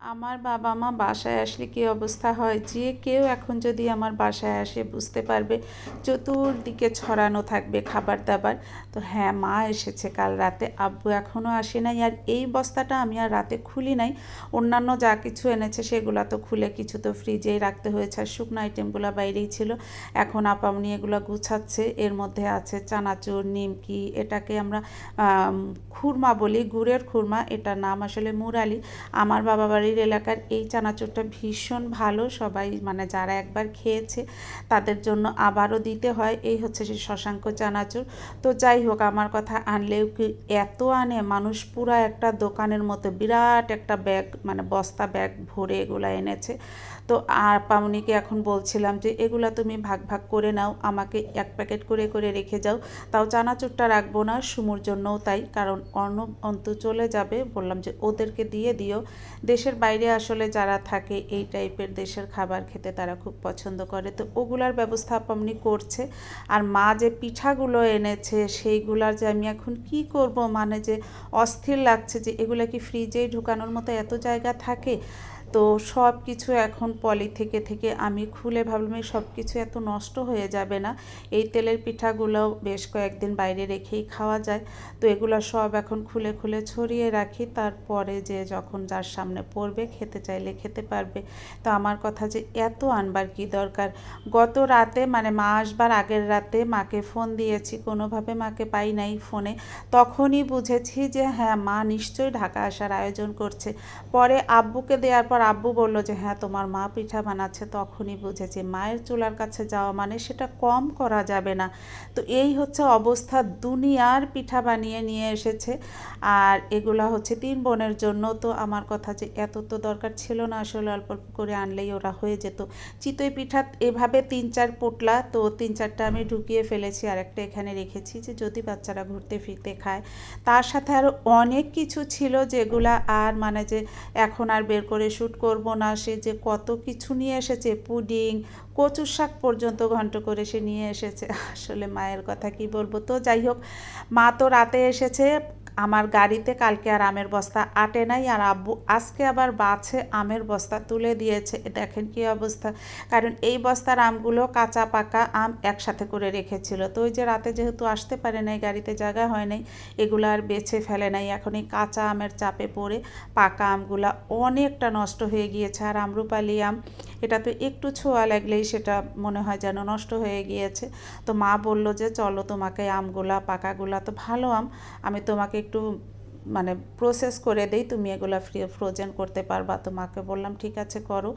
আমার বাবা মা বাসায় আসলে কী অবস্থা হয়? যে কেউ এখন যদি আমার বাসায় আসে বুঝতে পারবে চতুর্দিকে ছড়ানো থাকবে খাবার দাবার তো হ্যাঁ মা এসেছে কাল রাতে। আব্বু এখনও আসে নাই আর এই বস্তাটা আমি আর রাতে খুলি নাই। অন্যান্য যা কিছু এনেছে সেগুলো তো খুলে কিছু তো ফ্রিজেই রাখতে হয়েছে আর শুকনো আইটেমগুলো বাইরেই ছিল। এখন আপা আপামনি এগুলো গুছাচ্ছে। এর মধ্যে আছে চানাচুর নিমকি এটাকে আমরা আম, খুরমা বলি গুড়ের খুরমা। এটার নাম আসলে মুরালি। আমার বাবা বাড়ির এলাকার এই চানাচুরটা ভীষণ ভালো। সবাই মানে যারা একবার খেয়েছে তাদের জন্য আবারও দিতে হয়। এই হচ্ছে সেই শশাঙ্ক চানাচুর। তো যাই হোক, আমার কথা আনলেও কি এত আনে? মানুষ পুরা একটা দোকানের মতো বিরাট একটা ব্যাগ মানে বস্তা ব্যাগ ভরে এগুলো এনেছে। তো আর পামনিকে এখন বলছিলাম যে, এগুলা তুমি ভাগ ভাগ করে নাও, আমাকে এক প্যাকেট করে করে রেখে যাও। তাও চানাচুরটা রাখব না সুমুর জন্যও তাই, কারণ অন্য অন্ত চলে যাবে। বললাম যে, ওদেরকে দিয়ে দিও। দেশের বাইরে আসলে যারা থাকে, এই টাইপের দেশের খাবার খেতে তারা খুব পছন্দ করে। তো ওগুলার ব্যবস্থা পামনি করছে। আর মা যে পিঠাগুলো এনেছে, সেইগুলার যে আমি এখন কি করব? মানে যে অস্থির লাগছে যে, এগুলা কি ফ্রিজেই ঢুকানোর মতো এত জায়গা থাকে? তো সব কিছু এখন পলি থেকে থেকে আমি খুলে ভাবলাম, এই সব কিছু এত নষ্ট হয়ে যাবে না। এই তেলের পিঠাগুলো বেশ কয়েকদিন বাইরে রেখেই খাওয়া যায়। তো এগুলো সব এখন খুলে খুলে ছড়িয়ে রাখি। তারপরে যে যখন যার সামনে পড়বে, খেতে চাইলে খেতে পারবে। তো আমার কথা যে এত আনবার কি দরকার? গত রাতে মানে মা আসবার আগের রাতে মাকে ফোন দিয়েছি, কোনোভাবে মাকে পাই নাই ফোনে। তখনই বুঝেছি যে হ্যাঁ মা নিশ্চয়ই ঢাকা আসার আয়োজন করছে। পরে আব্বুকে দেওয়ার পর আব্বু বলল যে হ্যাঁ তোমার মা পিঠা বানাচ্ছে, তখনই বুঝেছি। মায়ের চুলার কাছে যাওয়া মানে সেটা কম করা যাবে না। তো এই হচ্ছে অবস্থা। দুনিয়ার পিঠা বানিয়ে নিয়ে এসেছে। আর এগুলো হচ্ছে তিন বোনের জন্য। তো আমার কথা যে, এত তো দরকার ছিল না আসলে অল্প অল্প করে আনলেই ওরা হয়ে যেত। চিতই পিঠা এভাবে তিন চার পোটলা, তো তিন চারটা আমি ঢুকিয়ে ফেলেছি। আর একটা এখানে রেখেছি যে, যদি বাচ্চারা ঘুরতে ফিরতে খায়। তার সাথে আরও অনেক কিছু ছিল যেগুলা আর মানে যে, এখন আর বের করে শ্যুট করব না, সে যে কত কিছু নিয়ে এসেছে, পুডিং, কচুর শাক পর্যন্ত ঘন্ট করে সে নিয়ে এসেছে। আসলে মায়ের কথা কি বলব? তো যাই হোক, মা তো রাতে এসেছে আমার গাড়িতে কালকে আর আমের বস্তা আটে নাই, আর আব্বু আজকে আবার বাছে আমের বস্তা তুলে দিয়েছে। দেখেন কি অবস্থা। কারণ এই বস্তার আমগুলো কাঁচা পাকা আম একসাথে করে রেখেছিল। তো ওই যে রাতে যেহেতু আসতে পারে নাই, গাড়িতে জায়গা হয় নাই, এগুলো আর বেছে ফেলে নাই। এখন এই কাঁচা আমের চাপে পড়ে পাকা আমগুলা অনেকটা নষ্ট হয়ে গিয়েছে। আর আমরুপালি আম এটা তো একটু ছোঁয়া লাগলেই সেটা মনে হয় যেন নষ্ট হয়ে গিয়েছে। তো মা বলল যে, চলো তোমাকে আমগুলা, পাকাগুলা, তো ভালো আম। আমি তোমাকে একটু মানে প্রসেস করে দেই, তুমি এগুলা ফ্রি ফ্রোজেন করতে পারবা। তো মাকে বললাম, ঠিক আছে, করো।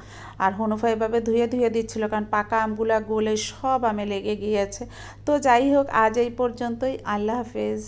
আর হনুফা এভাবে ধুয়ে ধুয়ে দিচ্ছিল, কারণ পাকা আমগুলা গলে সব আমে লেগে গিয়েছে। তো যাই হোক, আজ এই পর্যন্তই। আল্লাহ হাফেজ।